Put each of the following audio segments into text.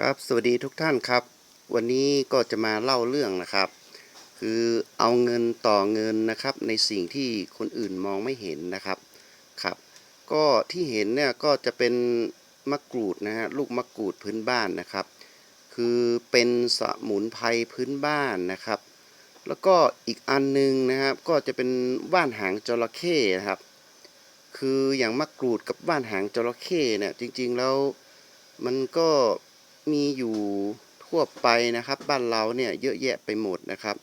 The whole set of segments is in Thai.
ครับสวัสดีทุกท่านครับ วันนี้ก็จะมาเล่าเรื่องนะครับ คือเอาเงินต่อเงินนะครับในสิ่งที่คนอื่นมองไม่เห็นนะครับครับ ก็ที่เห็นเนี่ยก็จะเป็นมะกรูดนะฮะลูกมะกรูดพื้นบ้านนะครับ คือเป็นสมุนไพรพื้นบ้านนะครับ แล้วก็อีกอันหนึงนะครับ ก็จะเป็นว่านหางจระเข้นะครับ คืออย่างมะกรูดกับว่านหางจระเข้เนี่ยจริงๆแล้วมันก็ มีอยู่ทั่วไปนะครับ บ้านเราเนี่ยเยอะแยะไปหมดนะครับ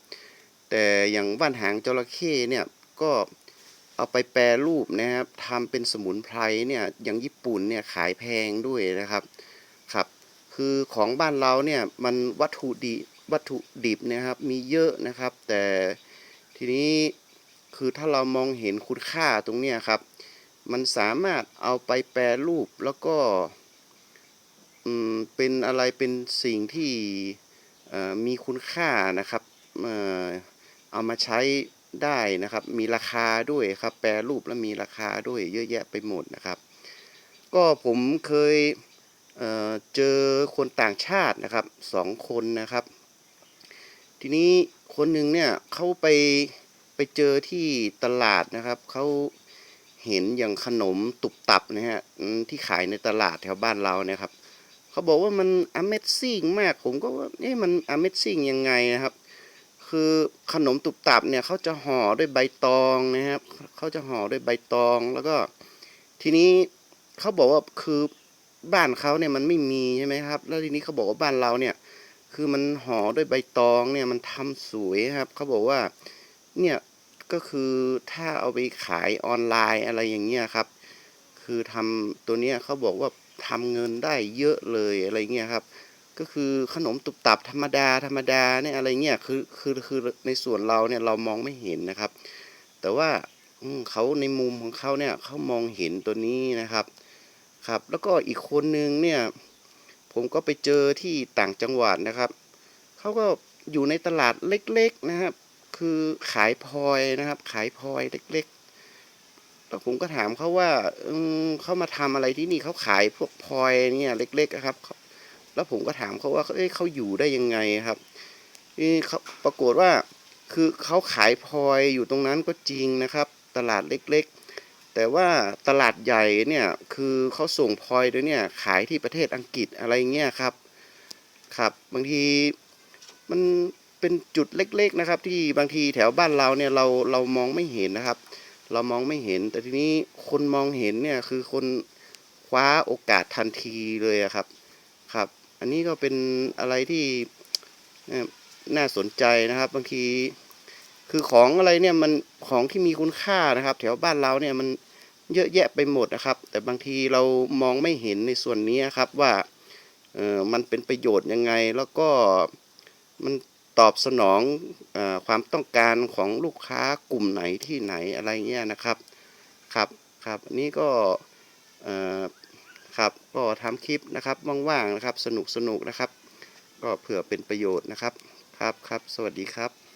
แต่อย่างว่านหางจระเข้เนี่ยก็เอาไปแปรรูปนะครับทำเป็นสมุนไพรเนี่ยอย่างญี่ปุ่นเนี่ยขายแพงด้วยนะครับครับ คือของบ้านเราเนี่ยมันวัตถุดิวัตถุดิบนะครับมีเยอะนะครับ แต่ทีนี้คือถ้าเรามองเห็นคุณค่าตรงเนี้ยครับ มันสามารถเอาไปแปรรูปแล้วก็ เป็นอะไรเป็นสิ่งที่มีคุณค่านะครับเอามาใช้ได้นะครับ มีราคาด้วยครับ แปรรูปแล้วมีราคาด้วยเยอะแยะไปหมดนะครับ ก็ผมเคยเเจอคนต่างชาตินะครับสองคนนะครับ ทีนี้คนหนึ่งเนี่ยเขาไปไปเจอที่ตลาดนะครับเขาเห็นอย่างขนมตุบตับนะฮะที่ขายในตลาดแถวบ้านเราเนี่ยครับ เขาบอกว่ามัน Amazing มากผมก็ว่าเอ๊ะมัน Amazing ยังไงนะครับ คือขนมตุบตับเนี่ยเขาจะห่อด้วยใบตองนะครับเขาจะห่อด้วยใบตองแล้วก็ ทีนี้เขาบอกว่าคือบ้านเขาเนี่ยมันไม่มีใช่ไหมครับ แล้วทีนี้เขาบอกว่าบ้านเราเนี่ย คือมันห่อด้วยใบตองเนี่ยมันทำสวยครับเขาบอกว่าเนี่ยก็คือถ้าเอาไปขายออนไลน์อะไรอย่างเงี้ยครับ คือทำตัวเนี้ยเขาบอกว่า ทำเงินได้เยอะเลยอะไรเงี้ยครับ ก็คือขนมตุบตับธรรมดาธรรมดาเนี่ยอะไรเงี้ยคือคือคือในส่วนเราเนี่ยเรามองไม่เห็นนะครับ แต่ว่าเขาในมุมของเขาเนี่ยเขามองเห็นตัวนี้นะครับครับ แล้วก็อีกคนนึงเนี่ยผมก็ไปเจอที่ต่างจังหวัดนะครับเขาก็อยู่ในตลาดเล็กๆนะครับ คือขายพลอยนะครับ ขายพลอยเล็กๆ ผมก็ถามเขาว่าเขามาทำอะไรที่นี่เขาขายพวกพลอยเนี่ยเล็กๆครับ แล้วผมก็ถามเขาว่าเอ้ยเขาอยู่ได้ยังไงครับนี่เขาปรากฏว่าคือเขาขายพลอยอยู่ตรงนั้นก็จริงนะครับ ตลาดเล็กๆ แต่ว่าตลาดใหญ่เนี่ยคือเขาส่งพลอยด้วยเนี่ยขายที่ประเทศอังกฤษอะไรเงี้ยครับครับบางทีมันเป็นจุดเล็กๆนะครับ ที่บางทีแถวบ้านเราเนี่ยเราเรามองไม่เห็นนะครับ เรามองไม่เห็น แต่ทีนี้คนมองเห็นเนี่ยคือคนคว้าโอกาสทันทีเลยครับครับ อันนี้ก็เป็นอะไรที่น่าสนใจนะครับบางทีคือของอะไรเนี่ยมันของที่มีคุณค่านะครับ แถวบ้านเราเนี่ยมันเยอะแยะไปหมดนะครับ แต่บางทีเรามองไม่เห็นในส่วนนี้ครับว่าเออมันเป็นประโยชน์ยังไงแล้วก็มัน ตอบสนองอความต้องการของลูกค้ากลุ่มไหนที่ไหนอะไรเงี้ยนะครับ ครับครับอันนี้ก็ครับก็ทำคลิปนะครับว่างๆนะครับ สนุกสนุกนะครับ ก็เผื่อเป็นประโยชน์นะครับ ครับครับ สวัสดีครับ